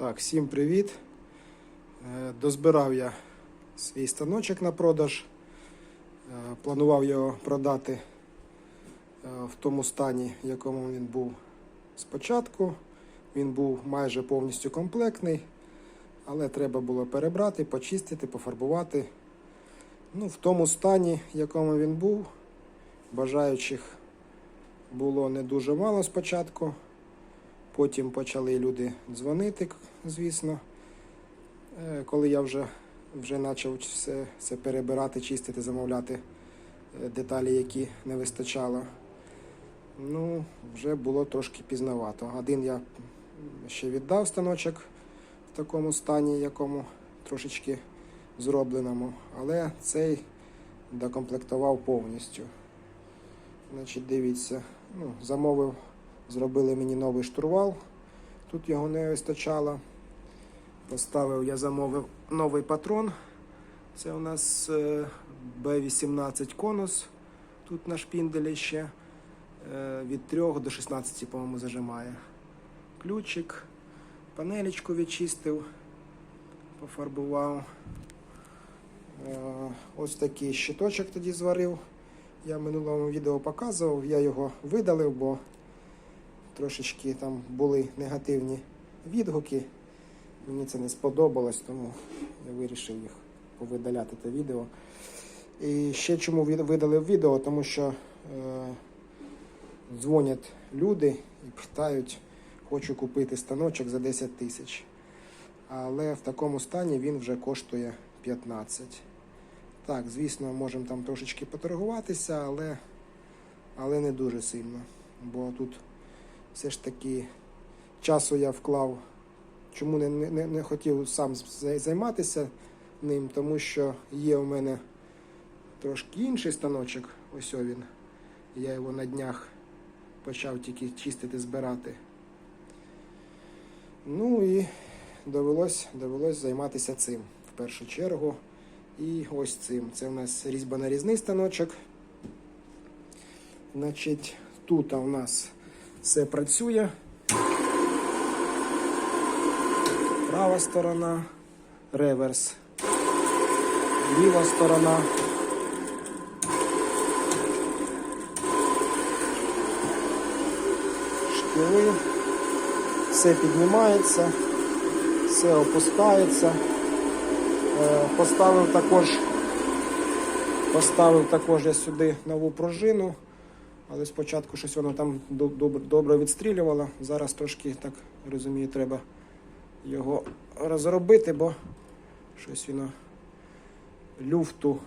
Так, всім привіт. Е, Дозбирав я свій станочок на продаж. Е, Планував його продати е, в тому стані, в якому він був спочатку. Він був майже повністю комплектний, але треба було перебрати, почистити, пофарбувати. Ну, в тому стані, в якому він був, бажаючих було не дуже мало спочатку. Потім почали люди дзвонити, звісно. Е, Коли я вже, вже почав все, все перебирати, чистити, замовляти е, деталі, які не вистачало. Ну, вже було трошки пізновато. Один я ще віддав станочок в такому стані, якому трошечки зробленому, але цей докомплектував повністю. Значить, дивіться, ну, замовив Зробили мені новий штурвал. Тут його не вистачало. Поставив, я замовив новий патрон. Це у нас е, B18 конус. Тут на шпінделі ще. Е, Від 3 до 16, по-моєму, зажимає. Ключик, панелечку відчистив, пофарбував. Е, Ось такий щиточок тоді зварив. Я в минулому відео показував, я його видалив, бо трошечки там були негативні відгуки. Мені це не сподобалось, тому я вирішив їх повидаляти те відео. І ще чому видалив відео, тому що е, дзвонять люди і питають, хочу купити станочок за 10 тисяч. Але в такому стані він вже коштує 15. Так, звісно, можемо там трошечки поторгуватися, але, але не дуже сильно. Бо тут все ж таки часу я вклав. Чому не, не, не хотів сам займатися ним, тому що є у мене трошки інший станочок. Ось він. Я його на днях почав тільки чистити, збирати. Ну і довелось, довелось займатися цим в першу чергу. І ось цим. Це у нас різьбонарізний станочок. Значить, тут у нас все працює. Права сторона, реверс, ліва сторона. Шкіли. Все піднімається, все опускається. Е, Поставив також, поставив також я сюди нову пружину. Але спочатку щось воно там добре відстрілювало. Зараз трошки, так розумію, треба його розробити, бо щось воно люфту,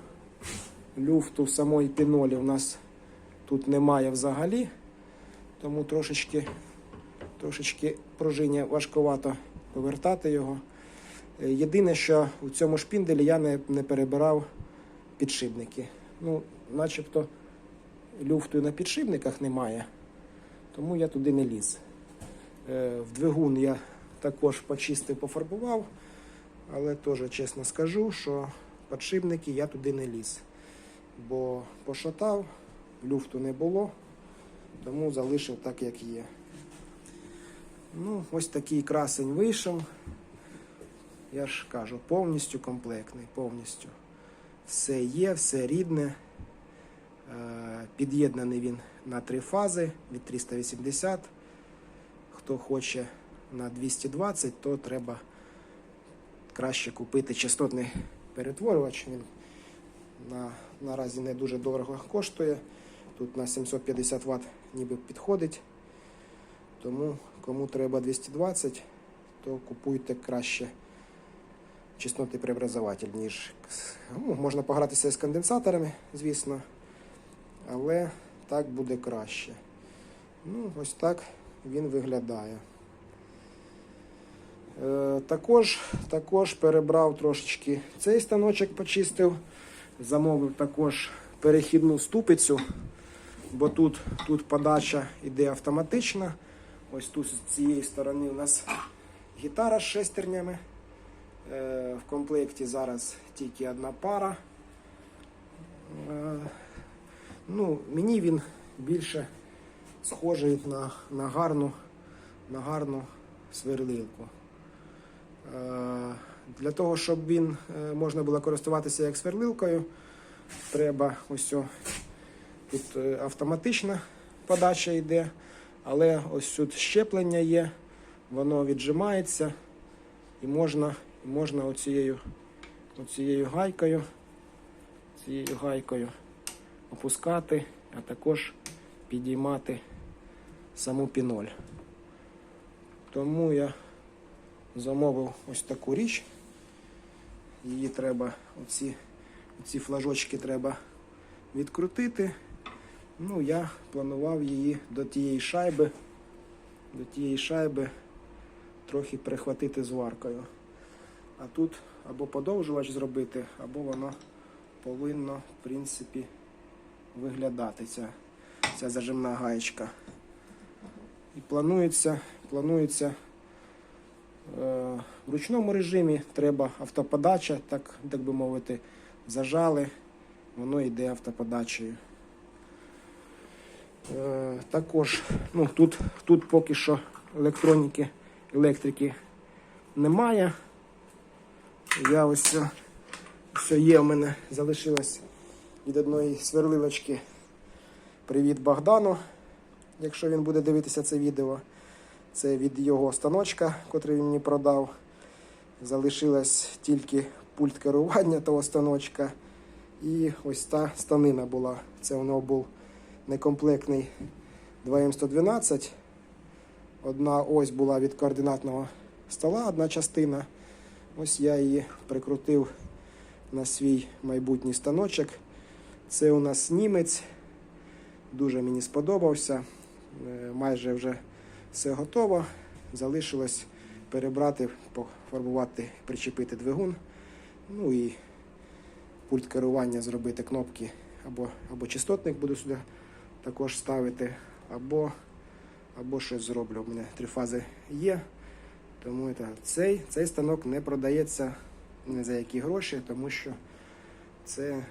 люфту в самої пінолі у нас тут немає взагалі. Тому трошечки, трошечки пружині важкувато повертати його. Е, Єдине, що у цьому шпінделі я не, не перебирав підшипники. Ну, начебто люфту на підшипниках немає, тому я туди не ліз. Е, В двигун я також почистив, пофарбував, але теж чесно скажу, що підшипники я туди не ліз. Бо пошатав, люфту не було, тому залишив так, як є. Ну, ось такий красень вийшов. Я ж кажу, повністю комплектний, повністю. Все є, все рідне. Е, Під'єднаний він на три фази від 380. Хто хоче на 220, то треба краще купити частотний перетворювач. Він на, наразі не дуже дорого коштує. Тут на 750 Вт ніби підходить. Тому кому треба 220, то купуйте краще частотний преобразователь, ніж ну, можна погратися з конденсаторами, звісно але так буде краще. Ну, ось так він виглядає. Е, також, також перебрав трошечки цей станочок, почистив. Замовив також перехідну ступицю, бо тут, тут подача йде автоматична. Ось тут з цієї сторони у нас гітара з шестернями. Е, в комплекті зараз тільки одна пара. Е, Ну, мені він більше схожий на, на, гарну, на гарну сверлилку. Е, Для того, щоб він е, можна було користуватися як сверлилкою, треба ось тут е, автоматична подача йде, але ось тут щеплення є, воно віджимається і можна, і можна оцією, оцією гайкою, цією гайкою опускати, а також підіймати саму піноль. Тому я замовив ось таку річ. Її треба, оці, оці флажочки треба відкрутити. Ну, я планував її до тієї шайби, до тієї шайби трохи прихватити зваркою. А тут або подовжувач зробити, або воно повинно, в принципі, виглядати ця, ця зажимна гаєчка. І планується, планується в ручному режимі треба автоподача, так, так би мовити, зажали, воно йде автоподачею. Е, також ну, тут, тут поки що електроніки, електрики немає. Я ось все є в мене залишилось від одної сверлилочки. Привіт Богдану, якщо він буде дивитися це відео. Це від його станочка, котрий він мені продав. Залишилась тільки пульт керування того станочка. І ось та станина була. Це у нього був некомплектний 2М112. Одна ось була від координатного стола, одна частина. Ось я її прикрутив на свій майбутній станочок. Це у нас німець. Дуже мені сподобався. Е, Майже вже все готово. Залишилось перебрати, пофарбувати, причепити двигун. Ну і пульт керування зробити кнопки або, або частотник буду сюди також ставити, або, або щось зроблю. У мене три фази є. Тому це, цей, цей станок не продається ні за які гроші, тому що це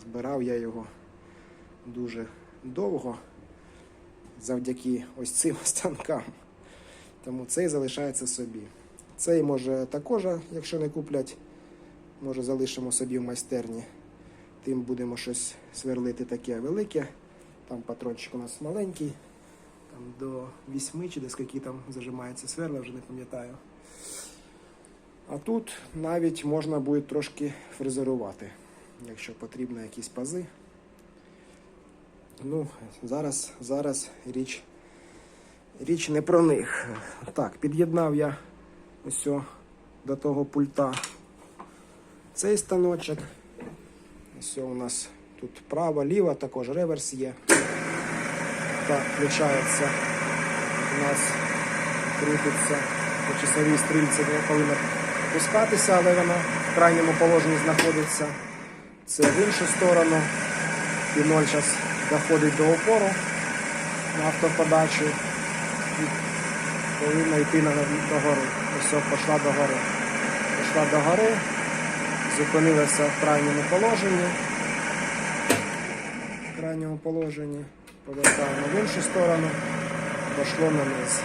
збирав я його дуже довго завдяки ось цим станкам. Тому цей залишається собі. Цей може також, якщо не куплять, може залишимо собі в майстерні. Тим будемо щось сверлити таке велике. Там патрончик у нас маленький, там до 8 чи до скільки там зажимається сверла, вже не пам'ятаю. А тут навіть можна буде трошки фрезерувати, якщо потрібно якісь пази. Ну, зараз, зараз річ, річ не про них. Так, під'єднав я ось до того пульта цей станочок. Ось у нас тут право, ліво, також реверс є. Так, включається. У нас крутиться по часовій стрільці, не повинна пускатися, але вона в крайньому положенні знаходиться. Це в іншу сторону. І ноль зараз доходить до опору на автоподачі. І повинна йти на, догори. Ось пішла догори. Пішла догори, зупинилася в крайньому положенні. В крайньому положенні повертаємо в іншу сторону, пішло на низ.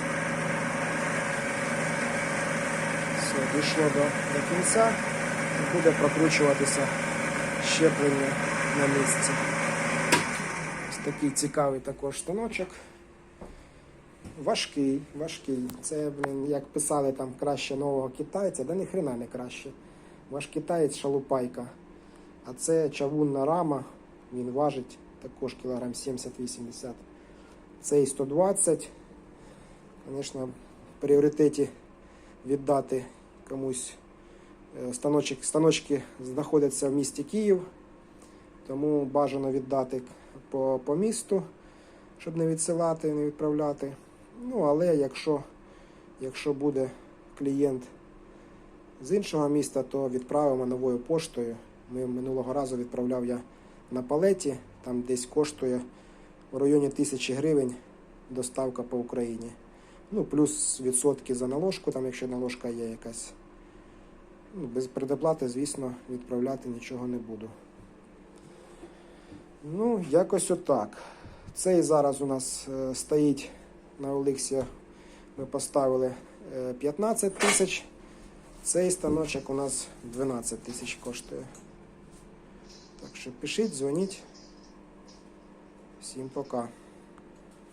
Все, дійшло до, до кінця і буде прокручуватися щеплення на місці. Такий цікавий також станочок. Важкий, важкий. Це, блін, як писали там краще нового китайця, да ні хрена не краще. Ваш китаєць шалупайка. А це чавунна рама, він важить також кілограм 70-80. Цей 120. Звісно, в пріоритеті віддати комусь е, станочок, станочки знаходяться в місті Київ, тому бажано віддати по, по місту, щоб не відсилати, не відправляти. Ну, але якщо, якщо буде клієнт з іншого міста, то відправимо новою поштою. Ми минулого разу відправляв я на палеті, там десь коштує в районі тисячі гривень доставка по Україні. Ну, плюс відсотки за наложку, там, якщо наложка є якась. Ну, без предоплати, звісно, відправляти нічого не буду. Ну, якось отак. Цей зараз у нас е, стоїть на Олексі. Ми поставили е, 15 тисяч Цей станочок у нас 12 тисяч коштує. Так що пишіть, дзвоніть. Всім пока.